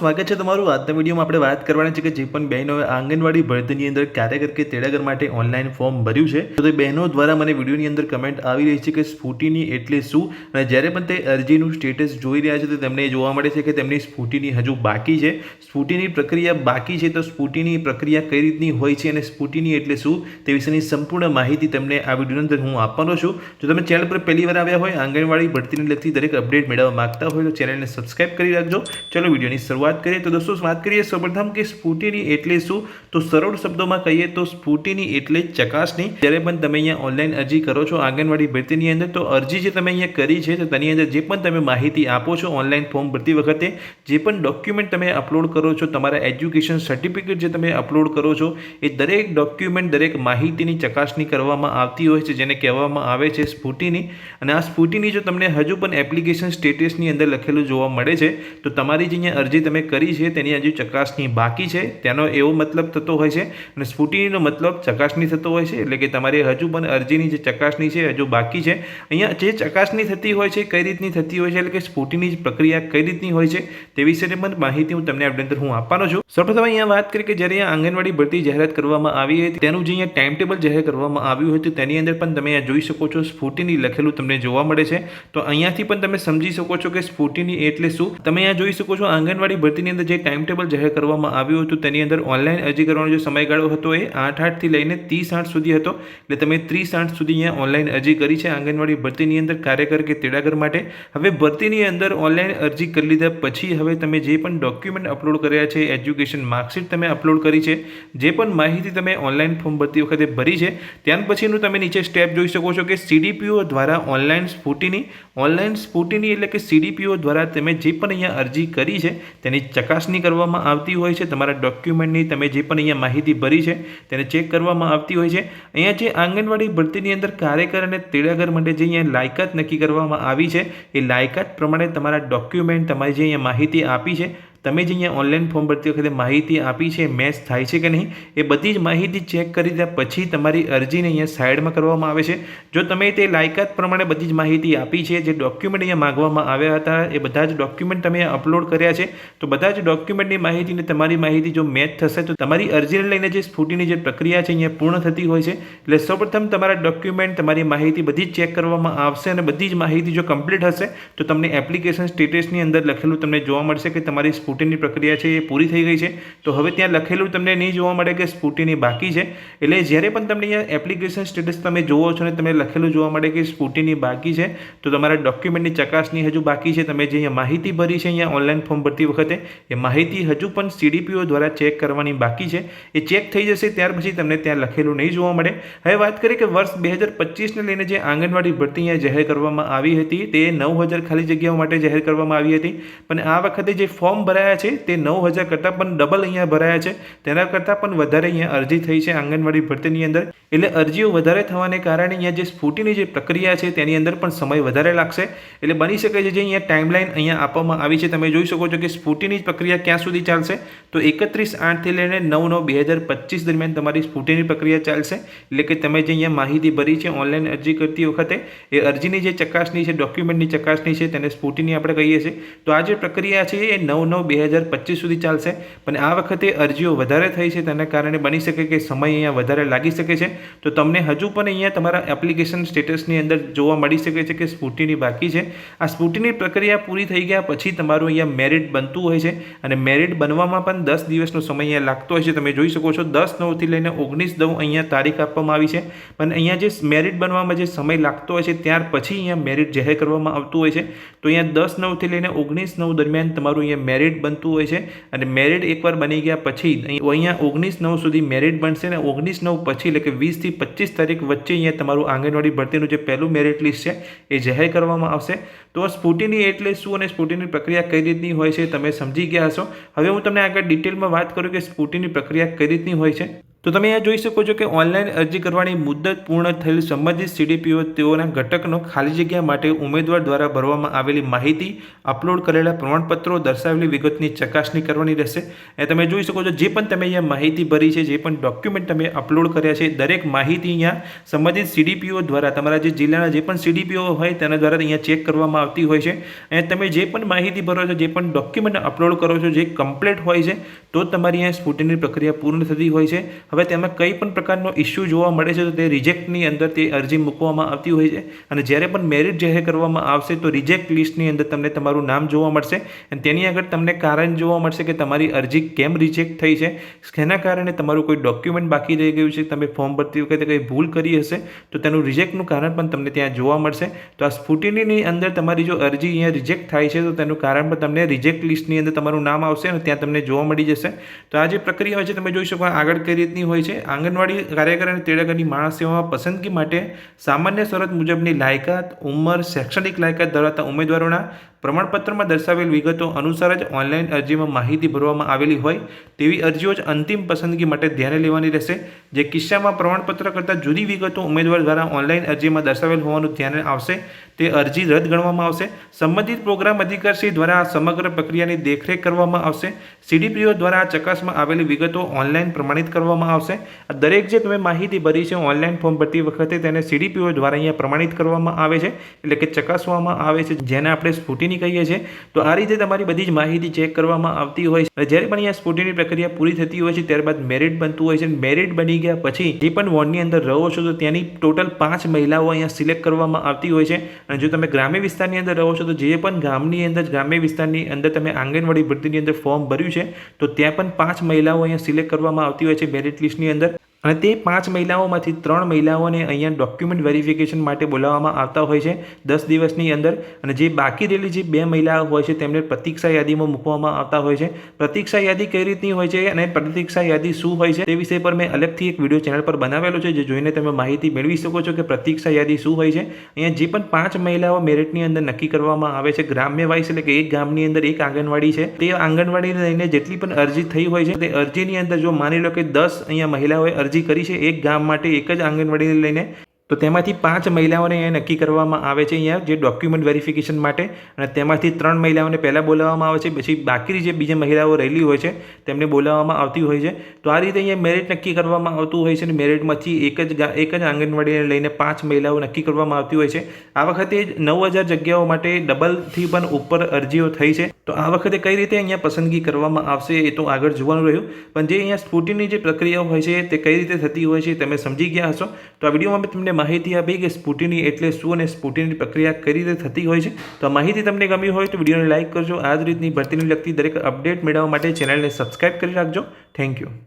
સ્વાગત છે તમારું આજના વિડીયોમાં આપણે વાત કરવાની છે કે જે પણ બહેનોએ આંગણવાડી ભરતીની અંદર કાર્યકર કે તેડાગર માટે ઓનલાઈન ફોર્મ ભર્યું છે. તો તે બહેનો દ્વારા મને વિડીયોની અંદર કમેન્ટ આવી રહી છે કે સ્ફૂટીની એટલે શું? અને જ્યારે પણ તે અરજીનું સ્ટેટસ જોઈ રહ્યા છે તો તેમને જોવા મળે છે કે તેમની સ્ફૂટીની હજુ બાકી છે. સ્ફૂટીની પ્રક્રિયા બાકી છે તો સ્ફૂટીની પ્રક્રિયા કઈ રીતની હોય છે અને સ્ફૂટીની એટલે શું? તે વિશેની સંપૂર્ણ માહિતી તમને આ વિડીયોની અંદર હું આપવાનો છું. જો તમે ચેનલ પર પહેલી વાર આવ્યા હોય, આંગણવાડી ભરતીને લગતી દરેક અપડેટ મેળવવા માંગતા હોય તો ચેનલને સબસ્ક્રાઈબ કરી રાખજો. ચલો વિડીયોની શરૂઆત કરીએ તો દોસ્તો, વાત કરીએ સૌપ્રથમ કે સ્ફૂટિની એટલે શું? તો સરળ શબ્દોમાં કહીએ તો સ્ફૂટીની એટલે ચકાસણી. જ્યારે પણ તમે અહીંયા ઓનલાઈન અરજી કરો છો, આંગણવાડી ભરતીની અંદર, તો અરજી જે તમે અહીંયા કરી છે, તો તેની અંદર જે પણ તમે માહિતી આપો છો ઓનલાઈન ફોર્મ ભરતી વખતે, જે પણ ડોક્યુમેન્ટ તમે અપલોડ કરો છો, તમારા એજ્યુકેશન સર્ટિફિકેટ જે તમે અપલોડ કરો છો, એ દરેક ડોક્યુમેન્ટ દરેક માહિતીની ચકાસણી કરવામાં આવતી હોય છે, જેને કહેવામાં આવે છે સ્ફૂટિની અને આ સ્ફૂટિની જો તમને હજુ પણ એપ્લિકેશન સ્ટેટસની અંદર લખેલું જોવા મળે છે, તો તમારી જે અહીંયા અરજી તમે કરી છે તેની હજુ ચકાસણી બાકી છે. તેનો એવો મતલબ થતો હોય છે અને સ્ફૂટિનીનો મતલબ ચકાસણી થતો હોય છે એટલે કે તમારી હજુ પણ અરજીની જે ચકાસણી છે હજુ બાકી છે. અહીંયા જે ચકાસણી થતી હોય છે, કઈ રીતની થતી હોય છે એટલે કે સ્ફૂટિની પ્રક્રિયા કઈ રીતની હોય છે તે વિશેની પણ માહિતી હું તમને આપણી અંદર હું આપવાનો છું. સૌપ્રથમ અહીંયા વાત કરી કે જ્યારે અહીંયા આંગણવાડી ભરતી જાહેરાત કરવામાં આવી હતી, તેનું જે અહીંયા ટાઈમ ટેબલ જાહેર કરવામાં આવ્યું હતું તેની અંદર પણ તમે અહીંયા જોઈ શકો છો સ્ફૂટિની લખેલું તમને જોવા મળે છે. તો અહીંયાથી પણ તમે સમજી શકો છો કે સ્ફૂટીની એટલે શું? તમે અહીંયા જોઈ શકો છો આંગણવાડી ભરતીની અંદર જે ટાઈમ ટેબલ જાહેર કરવામાં આવ્યું હતું, તેની અંદર ઓનલાઈન અરજી કરવાનો જે સમયગાળો હતો એ આઠ આઠથી લઈને ત્રીસ આઠ સુધી હતો. એટલે તમે ત્રીસ આઠ સુધી અહીંયા ઓનલાઈન અરજી કરી છે. આંગણવાડી ભરતીની અંદર કાર્યકર કે તેડાગર માટે હવે ભરતીની અંદર ઓનલાઈન અરજી કરી લીધા પછી હવે તમે જે પણ ડોક્યુમેન્ટ અપલોડ કર્યા છે એજ્યુકેશન માર્કશીટ તમે અપલોડ કરી છે, જે પણ માહિતી તમે ઓનલાઈન ફોર્મ ભરતી વખતે ભરી છે, ત્યાર પછીનું તમે નીચે સ્ટેપ જોઈ શકો છો કે સીડીપીઓ દ્વારા ઓનલાઈન સ્ફૂટીની ઓનલાઈન સ્ફૂટીની એટલે કે સીડીપીઓ દ્વારા તમે જે પણ અહીંયા અરજી કરી છે, તેની ચકાસણી કરવામાં આવતી હોય છે. તમારા ડોક્યુમેન્ટની તમે જે પણ અહીંયા માહિતી ભરી છે, તેને ચેક કરવામાં આવતી હોય છે. અહીંયા જે આંગણવાડી ભરતીની અંદર કાર્યકર અને તેડાગર માટે જે અહીંયા લાયકાત નક્કી કરવામાં આવી છે, એ લાયકાત પ્રમાણે તમારા ડોક્યુમેન્ટ, તમારી જે અહીંયા માહિતી આપી છે તમે જે અહીંયા ઓનલાઈન ફોર્મ ભરતી વખતે માહિતી આપી છે મેચ થાય છે કે નહીં, એ બધી જ માહિતી ચેક કરી દીધા પછી તમારી અરજીને અહીંયા સાઈડમાં કરવામાં આવે છે. જો તમે તે લાયકાત પ્રમાણે બધી જ માહિતી આપી છે, જે ડોક્યુમેન્ટ અહીંયા માગવામાં આવ્યા હતા, એ બધા જ ડોક્યુમેન્ટ તમે અપલોડ કર્યા છે, તો બધા જ ડોક્યુમેન્ટની માહિતીને તમારી માહિતી જો મેચ થશે, તો તમારી અરજીને લઈને જે સ્ફૂટીની જે પ્રક્રિયા છે અહીંયા પૂર્ણ થતી હોય છે. એટલે સૌપ્રથમ તમારા ડોક્યુમેન્ટ તમારી માહિતી બધી જ ચેક કરવામાં આવશે અને બધી જ માહિતી જો કમ્પ્લીટ હશે, તો તમને એપ્લિકેશન સ્ટેટસની અંદર લખેલું તમને જોવા મળશે કે તમારી સ્ફૂટીની પ્રક્રિયા છે એ પૂરી થઈ ગઈ છે. તો હવે ત્યાં લખેલું તમને નહીં જોવા મળે કે સ્કૂટીની બાકી છે. એટલે જ્યારે પણ તમને અહીંયા એપ્લિકેશન સ્ટેટસ તમે જોવો છો ને તમે લખેલું જોવા મળે કે સ્કૂટીની બાકી છે, તો તમારા ડોક્યુમેન્ટની ચકાસણી હજુ બાકી છે. તમે જે અહીંયા માહિતી ભરી છે અહીંયા ઓનલાઈન ફોર્મ ભરતી વખતે, એ માહિતી હજુ પણ સીડીપીઓ દ્વારા ચેક કરવાની બાકી છે. એ ચેક થઈ જશે ત્યાર પછી તમને ત્યાં લખેલું નહીં જોવા મળે. હવે વાત કરીએ કે વર્ષ બે હજાર પચીસને લઈને જે આંગણવાડી ભરતી અહીંયા જાહેર કરવામાં આવી હતી, તે નવ હજાર ખાલી જગ્યાઓ માટે જાહેર કરવામાં આવી હતી. પણ આ વખતે જે ફોર્મ ભરાયા છે, તે નવ હજાર કરતાં પણ ડબલ અહીંયા ભરાયા છે. તેના કરતાં પણ વધારે અહીંયા અરજી થઈ છે આંગણવાડી ભરતીની અંદર. એટલે અરજીઓ વધારે થવાને કારણે અહીંયા જે સ્ફૂટીની જે પ્રક્રિયા છે તેની અંદર પણ સમય વધારે લાગશે. એટલે બની શકે છે જે અહીંયા ટાઈમલાઈન અહીંયા આપવામાં આવી છે. તમે જોઈ શકો છો કે સ્ફૂટીની પ્રક્રિયા ક્યાં સુધી ચાલશે? તો એકત્રીસ આઠથી લઈને નવ નવ બે હજાર પચીસ દરમિયાન તમારી સ્ફૂટીની પ્રક્રિયા ચાલશે. એટલે કે તમે જે અહીંયા માહિતી ભરી છે ઓનલાઈન અરજી કરતી વખતે, એ અરજીની જે ચકાસણી છે ડોક્યુમેન્ટની ચકાસણી છે, તેને સ્ફૂટીની આપણે કહીએ છીએ. તો આ જે પ્રક્રિયા છે, એ નવ નવ બે હજાર પચીસ સુધી ચાલશે. પણ આ વખતે અરજીઓ વધારે થઈ છે, તેના કારણે બની શકે કે સમય અહીંયા વધારે લાગી શકે છે. તો તમને હજુ પણ અહીંયા તમારા એપ્લિકેશન સ્ટેટસની અંદર જોવા મળી શકે છે કે સ્ફૂટીની બાકી છે. આ સ્ફૂટીની પ્રક્રિયા પૂરી થઈ ગયા પછી તમારું અહીંયા મેરિટ બનતું હોય છે અને મેરિટ બનવામાં પણ દસ દિવસનો સમય અહીંયા લાગતો હોય છે. તમે જોઈ શકો છો, દસ નવથી લઈને ઓગણીસ નવ અહીંયા તારીખ આપવામાં આવી છે. પણ અહીંયા જે મેરિટ બનવામાં જે સમય લાગતો હોય છે, ત્યાર પછી અહીંયા મેરિટ જાહેર કરવામાં આવતું હોય છે. તો અહીંયા દસ નવથી લઈને ઓગણીસ નવ દરમિયાન તમારું અહીંયા મેરિટ બનતું હોય છે અને મેરિટ એકવાર બની ગયા પછી અહીંયા ઓગણીસ નવ સુધી મેરિટ બનશે અને ઓગણીસ નવ પછી, એટલે કે વીસથી પચીસ તારીખ વચ્ચે અહીંયા તમારું આંગણવાડી ભરતીનું જે પહેલું મેરિટ લિસ્ટ છે, એ જાહેર કરવામાં આવશે. તો સ્ફૂટીની એટલે શું અને સ્ફૂટીની પ્રક્રિયા કઈ રીતની હોય છે, તમે સમજી ગયા હશો. હવે હું તમને આગળ ડિટેલમાં વાત કરું કે સ્ફૂટીની પ્રક્રિયા કઈ રીતની હોય છે. તો તમે અહીંયા જોઈ શકો છો કે ઓનલાઈન અરજી કરવાની મુદત પૂર્ણ થયેલ સંબંધિત સીડીપીઓ તેઓના ઘટકનો ખાલી જગ્યા માટે ઉમેદવાર દ્વારા ભરવામાં આવેલી માહિતી અપલોડ કરેલા પ્રમાણપત્રો દર્શાવેલી વિગતની ચકાસણી કરવાની રહેશે. એ તમે જોઈ શકો છો જે પણ તમે અહીંયા માહિતી ભરી છે, જે પણ ડોક્યુમેન્ટ તમે અપલોડ કર્યા છે, દરેક માહિતી અહીંયા સંબંધિત સીડીપીઓ દ્વારા તમારા જે જિલ્લાના જે પણ સીડીપીઓ હોય તેના દ્વારા અહીંયા ચેક કરવામાં આવતી હોય છે. અને તમે જે પણ માહિતી ભરો છો, જે પણ ડોક્યુમેન્ટ અપલોડ કરો છો, જે કમ્પ્લીટ હોય છે, તો તમારી અહીંયા સ્કૂટીની પ્રક્રિયા પૂર્ણ થતી હોય છે. હવે તેમાં કંઈ પણ પ્રકારનો ઇસ્યુ જોવા મળે છે તો તે રિજેક્ટની અંદર તે અરજી મૂકવામાં આવતી હોય છે. અને જ્યારે પણ મેરિટ જાહેર કરવામાં આવશે તો રિજેક્ટ લિસ્ટની અંદર તમને તમારું નામ જોવા મળશે. અને તેની આગળ તમને કારણ જોવા મળશે કે તમારી અરજી કેમ રિજેક્ટ થઈ છે. જેના કારણે તમારું કોઈ ડોક્યુમેન્ટ બાકી રહી ગયું છે? તમે ફોર્મ ભરતી વખતે કંઈ ભૂલ કરી હશે? તો તેનું રિજેક્ટનું કારણ પણ તમને ત્યાં જોવા મળશે. તો આ સ્ફૂટિનીની અંદર તમારી જો અરજી અહીંયા રિજેક્ટ થાય છે તો તેનું કારણ પણ તમને રિજેક્ટ લિસ્ટની અંદર તમારું નામ આવશે અને ત્યાં તમને જોવા મળી જશે. તો આ જે પ્રક્રિયા હોય છે, તમે જોઈ શકો આગળ કઈ રીતની હોય છે. આંગણવાડી કાર્યકર અને તેડાગરની માણસ સેવામાં પસંદગી માટે સામાન્ય શરત મુજબની લાયકાત, ઉંમર, શૈક્ષણિક લાયકાત ધરાવતા ઉમેદવારોના પ્રમાણપત્રમાં દર્શાવેલ વિગતો અનુસાર જ ઓનલાઈન અરજીમાં માહિતી ભરવામાં આવેલી હોય તેવી અરજીઓ જ અંતિમ પસંદગી માટે ધ્યાને લેવાની રહેશે. જે કિસ્સામાં પ્રમાણપત્ર કરતાં જુદી વિગતો ઉમેદવાર દ્વારા ઓનલાઈન અરજીમાં દર્શાવેલ હોવાનું ધ્યાને આવશે, તે અરજી રદ ગણવામાં આવશે. સંબંધિત પ્રોગ્રામ અધિકારશ્રી દ્વારા આ સમગ્ર પ્રક્રિયાની દેખરેખ કરવામાં આવશે. સીડીપીઓ દ્વારા આ ચકાસમાં આવેલી વિગતો ઓનલાઈન પ્રમાણિત કરવામાં આવશે. આ દરેક જે તમે માહિતી ભરી છે, ઓનલાઈન ફોર્મ ભરતી વખતે તેને સીડીપીઓ દ્વારા અહીંયા પ્રમાણિત કરવામાં આવે છે, એટલે કે ચકાસવામાં આવે છે. જેને આપણે સ્ફૂટીની કહીએ છીએ, તો આ રીતે તમારી બધી જ માહિતી ચેક કરવામાં આવતી હોય છે. જ્યારે પણ અહીંયા સ્ફૂટીની પ્રક્રિયા પૂરી થતી હોય છે, ત્યારબાદ મેરિટ બનતું હોય છે. મેરિટ બની ગયા પછી, જે પણ વોર્ડની અંદર રહો છો, તો ત્યાંની ટોટલ પાંચ મહિલાઓ અહીંયા સિલેક્ટ કરવામાં આવતી હોય છે. અને જો તમે ગ્રામ્ય વિસ્તારની અંદર રહો છો, તો જે પણ ગામની અંદર, ગ્રામ્ય વિસ્તારની અંદર તમે આંગણવાડી ભરતીની અંદર ફોર્મ ભર્યું છે, તો ત્યાં પણ પાંચ મહિલાઓ અહીંયા સિલેક્ટ કરવામાં આવતી હોય છે. મેરિટ લિસ્ટની અંદર અને તે પાંચ મહિલાઓમાંથી ત્રણ મહિલાઓને અહીંયા ડોક્યુમેન્ટ વેરિફિકેશન માટે બોલાવવામાં આવતા હોય છે દસ દિવસની અંદર. અને જે બાકી રહેલી જે બે મહિલાઓ હોય છે તેમને પ્રતીક્ષા યાદીમાં મૂકવામાં આવતા હોય છે. પ્રતીક્ષા યાદી કઈ રીતની હોય છે અને પ્રતીક્ષા યાદી શું હોય છે તે વિષય પર મેં અલગથી એક વીડિયો ચેનલ પર બનાવેલો છે જે જોઈને તમે માહિતી મેળવી શકો છો કે પ્રતીક્ષા યાદી શું હોય છે. અહીંયા જે પણ પાંચ મહિલાઓ મેરિટની અંદર નક્કી કરવામાં આવે છે ગ્રામ્ય વાઇઝ એટલે કે એક ગામની અંદર એક આંગણવાડી છે. તે આંગણવાડીને લઈને જેટલી પણ અરજી થઈ હોય છે તે અરજીની અંદર જો માની લો કે દસ અહીંયા મહિલાઓએ અરજી કરી છે. એક ગામ માટે એક જ આંગણવાડીને લઈને તો તેમાંથી પાંચ મહિલાઓને અહીંયા નક્કી કરવામાં આવે છે અહીંયા, જે ડોક્યુમેન્ટ વેરિફિકેશન માટે. અને તેમાંથી ત્રણ મહિલાઓને પહેલાં બોલાવવામાં આવે છે, પછી બાકીની જે બીજી મહિલાઓ રહેલી હોય છે, તેમને બોલાવવામાં આવતી હોય છે. તો આ રીતે અહીંયા મેરિટ નક્કી કરવામાં આવતું હોય છે અને મેરિટમાંથી એક જ એક જ આંગણવાડીને લઈને પાંચ મહિલાઓ નક્કી કરવામાં આવતી હોય છે. આ વખતે નવ હજાર જગ્યાઓ માટે ડબલથી પણ ઉપર અરજીઓ થઈ છે. તો આ વખતે કઈ રીતે અહીંયા પસંદગી કરવામાં આવશે એ તો આગળ જોવાનું રહ્યું. પણ જે અહીંયા સ્ફૂટીની જે પ્રક્રિયાઓ હોય છે, તે કઈ રીતે થતી હોય છે, તમે સમજી ગયા હશો. તો આ વિડીયોમાં તમને માહિતી આપી કે સ્ફૂટીની એટલે શું અને સ્ફૂટીની પ્રક્રિયા કઈ રીતે થતી હોય છે? તો આ માહિતી તમને ગમી હોય તો વિડીયોને લાઇક કરજો. આ જ રીતની ભરતીને લગતી દરેક અપડેટ મેળવવા માટે ચેનલને સબસ્ક્રાઇબ કરી રાખજો. Thank you.